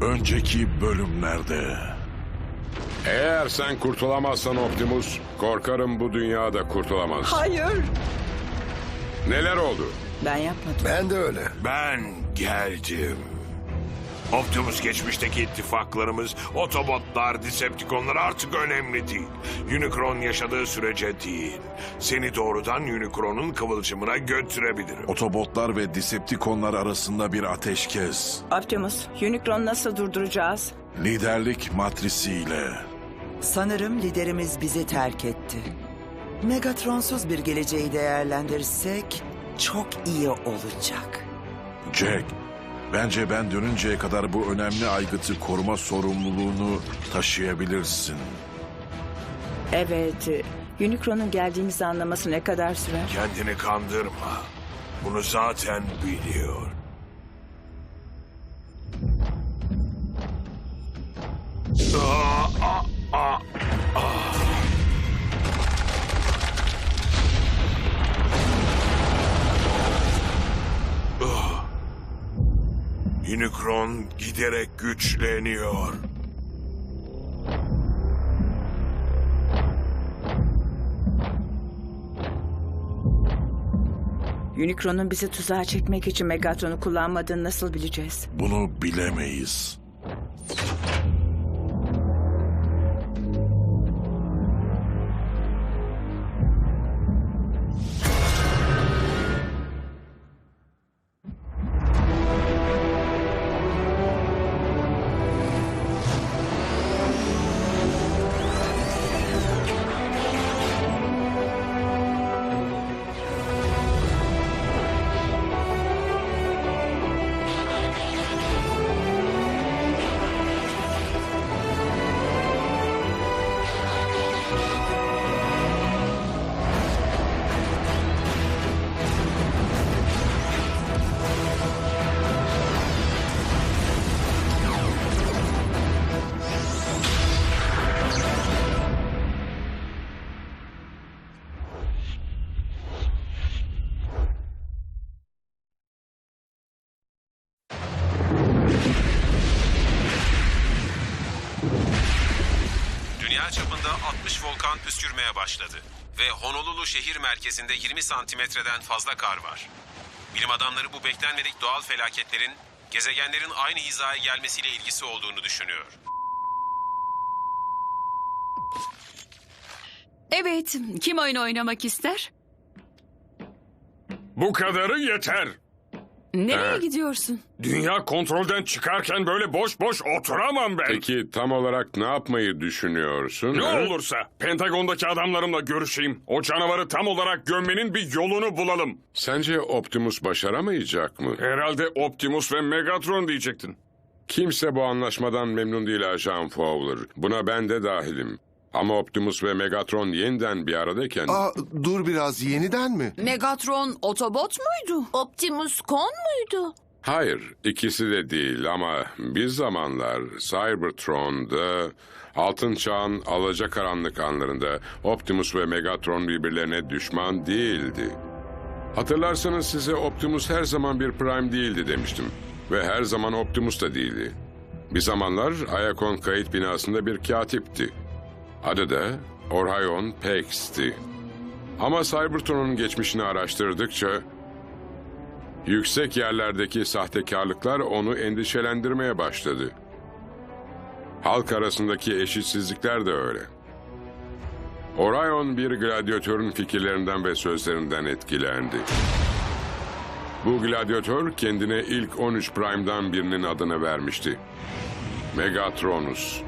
önceki bölümlerde. Eğer sen kurtulamazsan Optimus, korkarım bu dünyada kurtulamaz. Hayır. Neler oldu? Ben yapmadım. Ben de öyle. Ben geldim. Optimus geçmişteki ittifaklarımız, Autobotlar, Decepticonlar artık önemli değil. Unicron yaşadığı sürece değil. Seni doğrudan Unicron'un kıvılcımına götürebilirim. Otobotlar ve Decepticonlar arasında bir ateşkes. Optimus, Unicron'u nasıl durduracağız? Liderlik matrisiyle. Sanırım liderimiz bizi terk etti. Megatronsuz bir geleceği değerlendirirsek çok iyi olacak. Jack, bence ben dönünceye kadar bu önemli aygıtı koruma sorumluluğunu taşıyabilirsin. Evet, e, Unicron'un geldiğimizi anlaması ne kadar sürer? Kendini kandırma. Bunu zaten biliyor. Unicron giderek güçleniyor. Unicron'un bizi tuzağa çekmek için Megatron'u kullanmadığını nasıl bileceğiz? Bunu bilemeyiz. Dünya çapında 60 volkan püskürmeye başladı ve Honolulu şehir merkezinde 20 santimetreden fazla kar var. Bilim adamları bu beklenmedik doğal felaketlerin gezegenlerin aynı hizaya gelmesiyle ilgisi olduğunu düşünüyor. Evet, kim oyun oynamak ister? Bu kadarı yeter. Nereye Evet. gidiyorsun? Dünya kontrolden çıkarken böyle boş boş oturamam ben. Peki tam olarak ne yapmayı düşünüyorsun? Ne olursa Pentagon'daki adamlarımla görüşeyim. O canavarı tam olarak gömmenin bir yolunu bulalım. Sence Optimus başaramayacak mı? Herhalde Optimus ve Megatron diyecektin. Kimse bu anlaşmadan memnun değil Ajan Fowler. Buna ben de dahilim. Ama Optimus ve Megatron yeniden bir aradayken... Aa, dur biraz yeniden mi? Megatron Autobot muydu? Optimus Con muydu? Hayır, ikisi de değil ama bir zamanlar Cybertron'da Altın Çağ'ın alacakaranlık anlarında Optimus ve Megatron birbirlerine düşman değildi. Hatırlarsanız size Optimus her zaman bir Prime değildi demiştim. Ve her zaman Optimus da değildi. Bir zamanlar Ayakon kayıt binasında bir katipti. Adı da Orion Pax'ti. Ama Cybertron'un geçmişini araştırdıkça Yüksek yerlerdeki sahtekarlıklar onu endişelendirmeye başladı. Halk arasındaki eşitsizlikler de öyle. Orion bir gladyatörün fikirlerinden ve sözlerinden etkilendi. Bu gladyatör kendine ilk 13 Prime'dan birinin adını vermişti. Megatronus.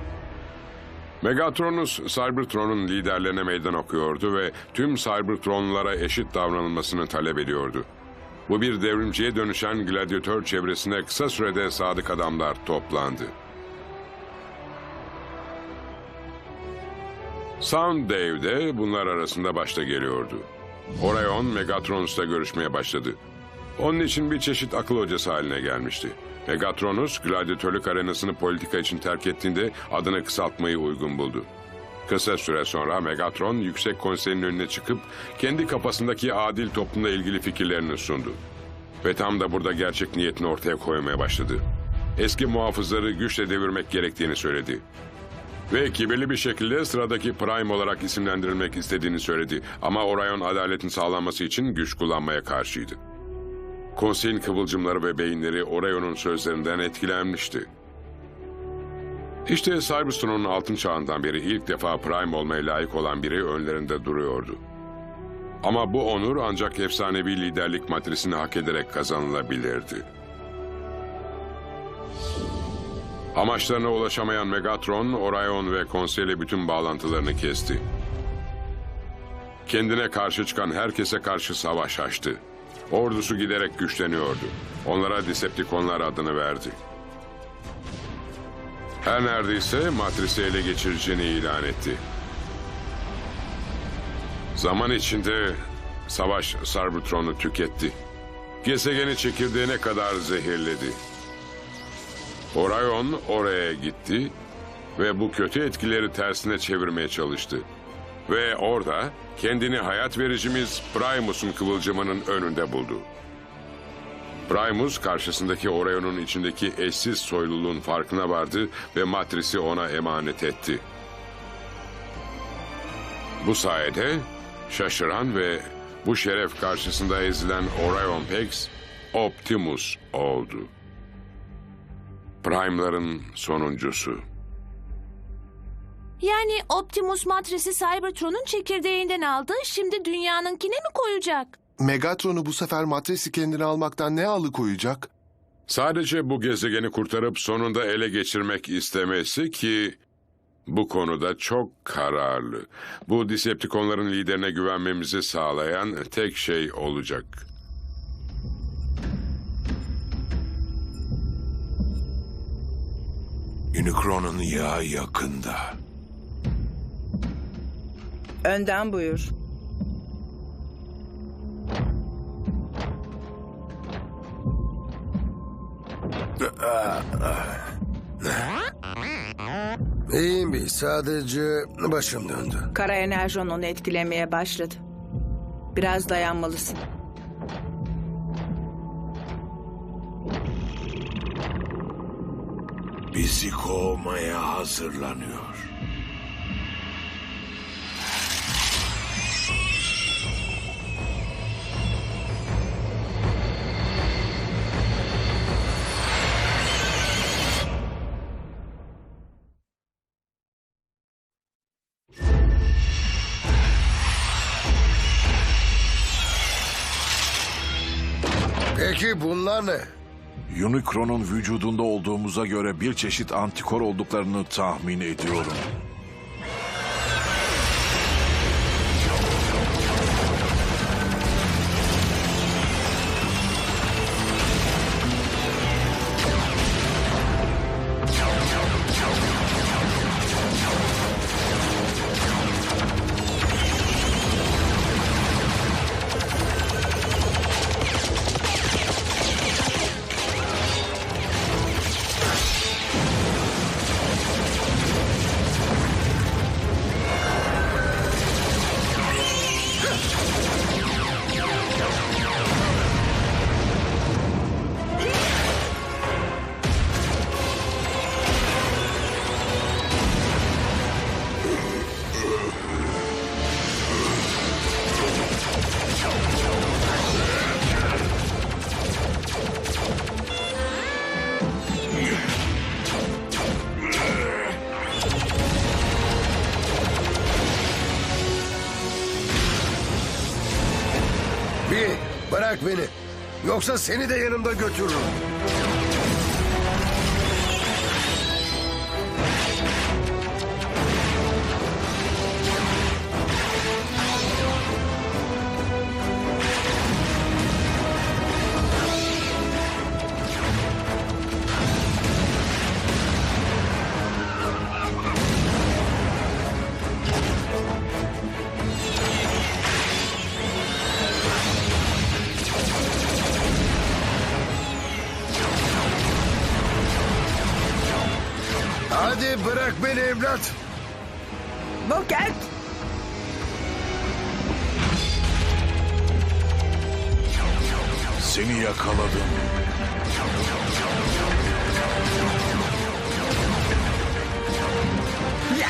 Megatronus, Cybertron'un liderlerine meydan okuyordu ve tüm Cybertronlara eşit davranılmasını talep ediyordu. Bu bir devrimciye dönüşen gladyatör çevresine kısa sürede sadık adamlar toplandı. Sounddave de bunlar arasında başta geliyordu. Orion Megatronus'la görüşmeye başladı. Onun için bir çeşit akıl hocası haline gelmişti. Megatronus, gladyatörlük arenasını politika için terk ettiğinde adını kısaltmayı uygun buldu. Kısa süre sonra Megatron Yüksek Konseyin önüne çıkıp kendi kafasındaki adil toplumla ilgili fikirlerini sundu. Ve tam da burada gerçek niyetini ortaya koymaya başladı. eski muhafızları güçle devirmek gerektiğini söyledi. Ve kibirli bir şekilde sıradaki Prime olarak isimlendirilmek istediğini söyledi. Ama Orion adaletin sağlanması için güç kullanmaya karşıydı. Konseyin kıvılcımları ve beyinleri Orion'un sözlerinden etkilenmişti. İşte Cyberstone'un altın çağından beri ilk defa Prime olmaya layık olan biri önlerinde duruyordu. Ama bu onur ancak efsanevi liderlik matrisini hak ederek kazanılabilirdi. Amaçlarına ulaşamayan Megatron, Orion ve konseyle bütün bağlantılarını kesti. Kendine karşı çıkan herkese karşı savaş açtı. Ordusu giderek güçleniyordu. Onlara Decepticonlar adını verdi. Her neredeyse matrisi ele geçireceğini ilan etti. Zaman içinde savaş Cybertron'u tüketti. Gezegeni çekirdeğine kadar zehirledi. Orion oraya gitti ve bu kötü etkileri tersine çevirmeye çalıştı. Ve orada kendini hayat vericimiz Primus'un kıvılcımının önünde buldu. Primus karşısındaki Orion'un içindeki eşsiz soyluluğun farkına vardı ve matrisi ona emanet etti. Bu sayede şaşıran ve bu şeref karşısında ezilen Orion Pax Optimus oldu. Prime'ların sonuncusu. Yani Optimus matrisi Cybertron'un çekirdeğinden aldı, şimdi dünyanınkine mi koyacak? Megatron'u bu sefer matrisi kendine almaktan ne alıkoyacak? Sadece bu gezegeni kurtarıp sonunda ele geçirmek istemesi ki bu konuda çok kararlı. Bu Decepticonların liderine güvenmemizi sağlayan tek şey olacak. Unicron'un yağı yakında. Önden buyur. İyiyim bir. Sadece başım döndü. Kara enerjon onu etkilemeye başladı. Biraz dayanmalısın. Bizi kovmaya hazırlanıyor. Peki bunlar ne? Unicron'un vücudunda olduğumuza göre bir çeşit antikor olduklarını tahmin ediyorum. Bırak beni. Yoksa seni de yanımda götürürüm. Hadi bırak beni evlat. Bokert. Seni yakaladım. Ya.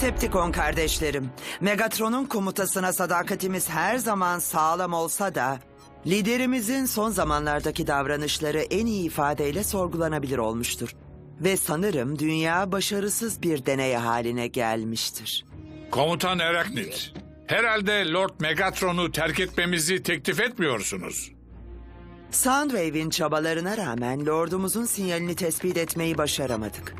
Decepticon kardeşlerim, Megatron'un komutasına sadakatimiz her zaman sağlam olsa da... ...liderimizin son zamanlardaki davranışları en iyi ifadeyle sorgulanabilir olmuştur. Ve sanırım dünya başarısız bir deney haline gelmiştir. Komutan Eraknit, herhalde Lord Megatron'u terk etmemizi teklif etmiyorsunuz. Soundwave'in çabalarına rağmen Lord'umuzun sinyalini tespit etmeyi başaramadık.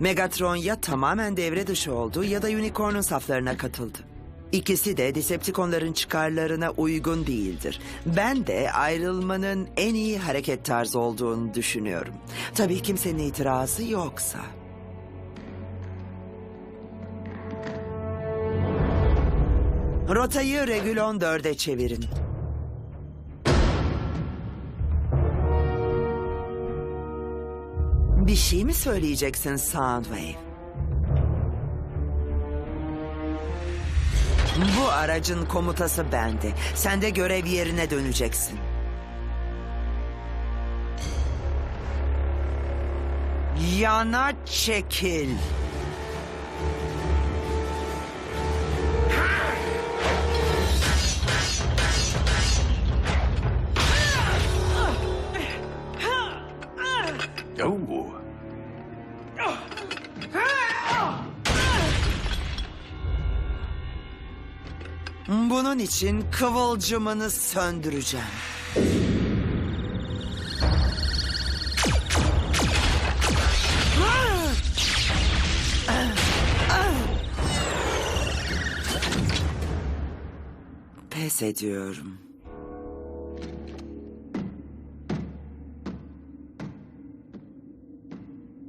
Megatron ya tamamen devre dışı oldu ya da Unicorn'un saflarına katıldı. İkisi de Decepticonların çıkarlarına uygun değildir. Ben de ayrılmanın en iyi hareket tarzı olduğunu düşünüyorum. Tabii kimsenin itirazı yoksa. Rotayı Regulon 4'e çevirin. Bir şey mi söyleyeceksin Soundwave? Bu aracın komutası bende. Sen de görev yerine döneceksin. Yana çekil. Oo. Bunun için kıvılcımını söndüreceğim. Pes ediyorum.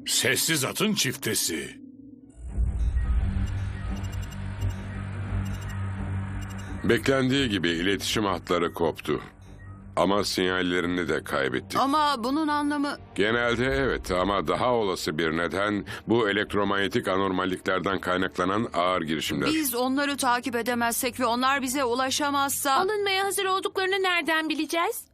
Sessiz atın çiftesi. Beklendiği gibi iletişim hatları koptu. Ama sinyallerini de kaybettik. Ama bunun anlamı... Genelde evet ama daha olası bir neden bu elektromanyetik anormalliklerden kaynaklanan ağır girişimler. Biz onları takip edemezsek ve onlar bize ulaşamazsa... Alınmaya hazır olduklarını nereden bileceğiz?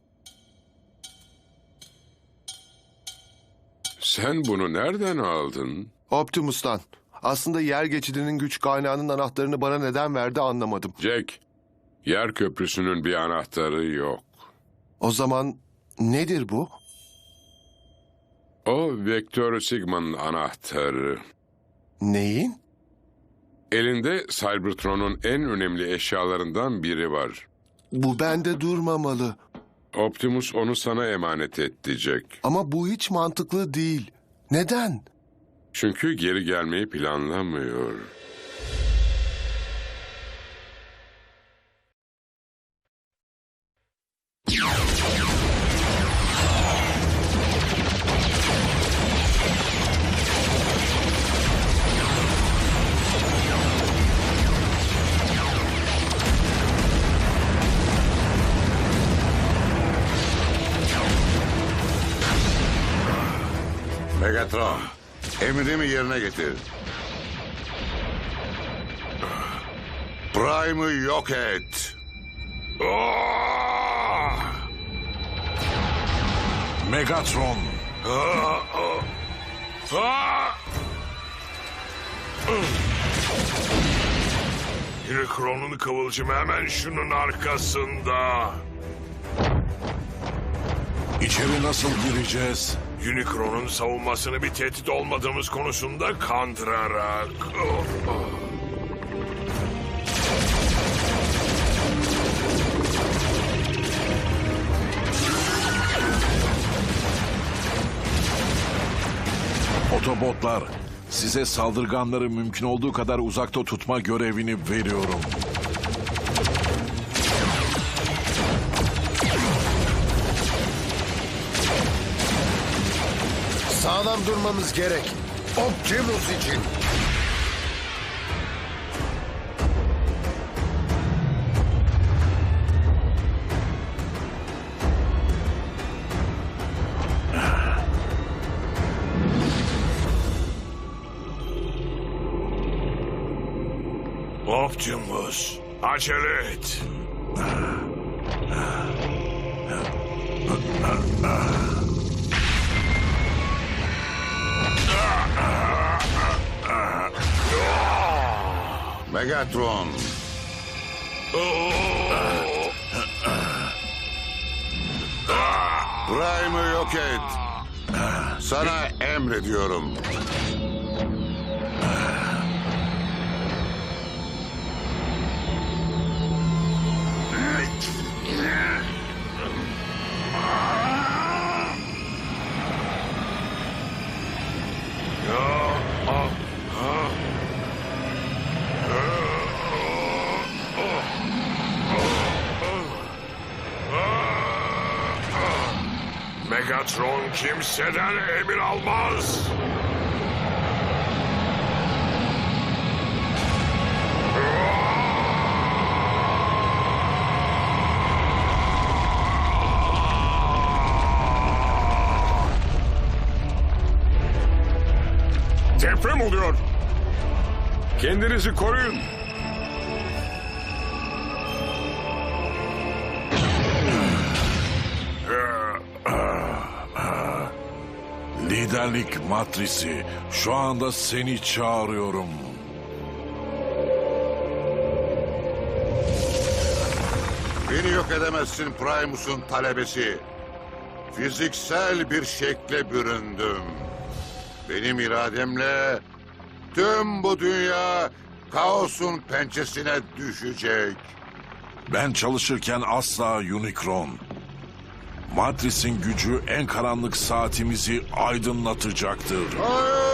Sen bunu nereden aldın? Optimus'tan. Aslında yer geçidinin güç kaynağının anahtarını bana neden verdi anlamadım. Jack, yer köprüsünün bir anahtarı yok. O zaman nedir bu? O Vektör Sigma'nın anahtarı. Neyin? Elinde Cybertron'un en önemli eşyalarından biri var. Bu bende durmamalı. Optimus onu sana emanet Jack. Ama bu hiç mantıklı değil. Neden? Çünkü geri gelmeyi planlamıyor. Megatron, emrimi yerine getir. Prime'ı yok et. Megatron. Unicron'un kıvılcımı hemen şunun arkasında. İçeri nasıl gireceğiz? Unicron'un savunmasını bir tehdit olmadığımız konusunda kandırarak. Otobotlar, size saldırganları mümkün olduğu kadar uzakta tutma görevini veriyorum. Sağlam durmamız gerek. Optimus için. Optimus, acele et. Megatron. Prime'ı yok et. Sana emrediyorum. Megatron kimseden emir almaz. Deprem oluyor. Kendinizi koruyun. Liderlik matrisi şu anda seni çağırıyorum. Beni yok edemezsin Primus'un talebesi. Fiziksel bir şekle büründüm. Benim irademle tüm bu dünya kaosun pençesine düşecek. Ben çalışırken asla Unicron. Matrisin gücü en karanlık saatimizi aydınlatacaktır. Hayır!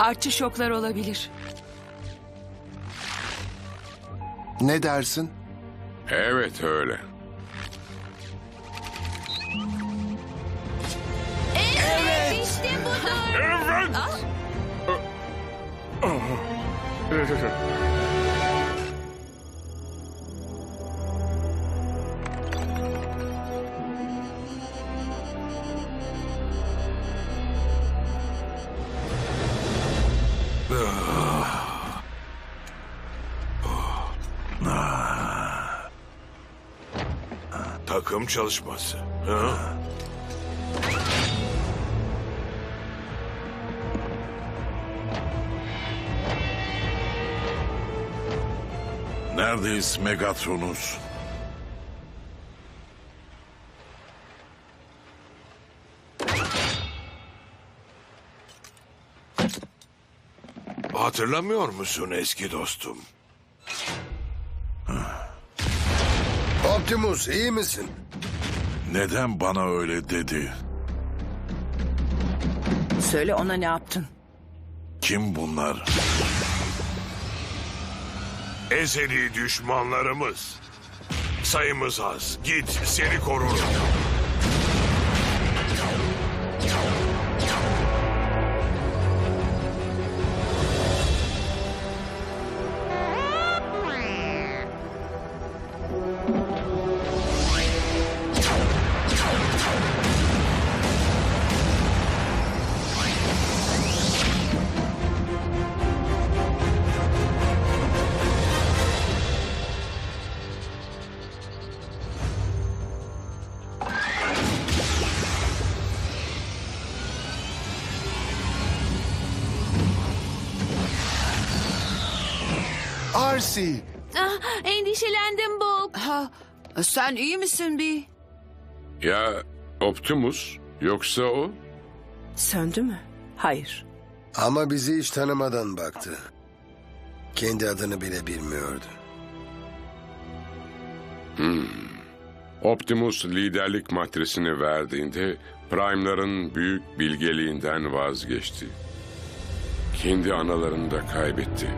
Artçı şoklar olabilir. Ne dersin? Evet öyle. Evet, işte budur. Evet. Takım çalışması. Ha? Neredeyiz Megatronus? Hatırlamıyor musun eski dostum? Optimus iyi misin? Neden bana öyle dedi? Söyle ona ne yaptın? Kim bunlar? Ezeli düşmanlarımız. Sayımız az. Git seni korur. Arsi! Ah, endişelendim Bulk. Ha, sen iyi misin bir? Ya Optimus yoksa o? Söndü mü? Hayır. Ama bizi hiç tanımadan baktı. Kendi adını bile bilmiyordu. Optimus liderlik matrisini verdiğinde Prime'ların büyük bilgeliğinden vazgeçti. Kendi analarını da kaybetti.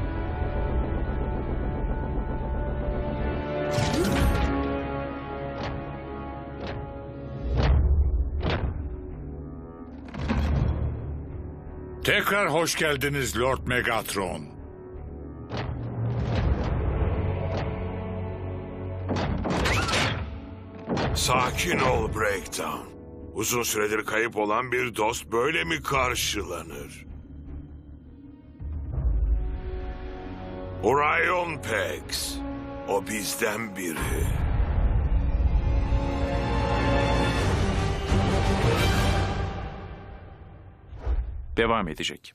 Tekrar hoş geldiniz Lord Megatron. Sakin ol Breakdown. Uzun süredir kayıp olan bir dost böyle mi karşılanır? Orion Pax. O bizden biri. Devam edecek.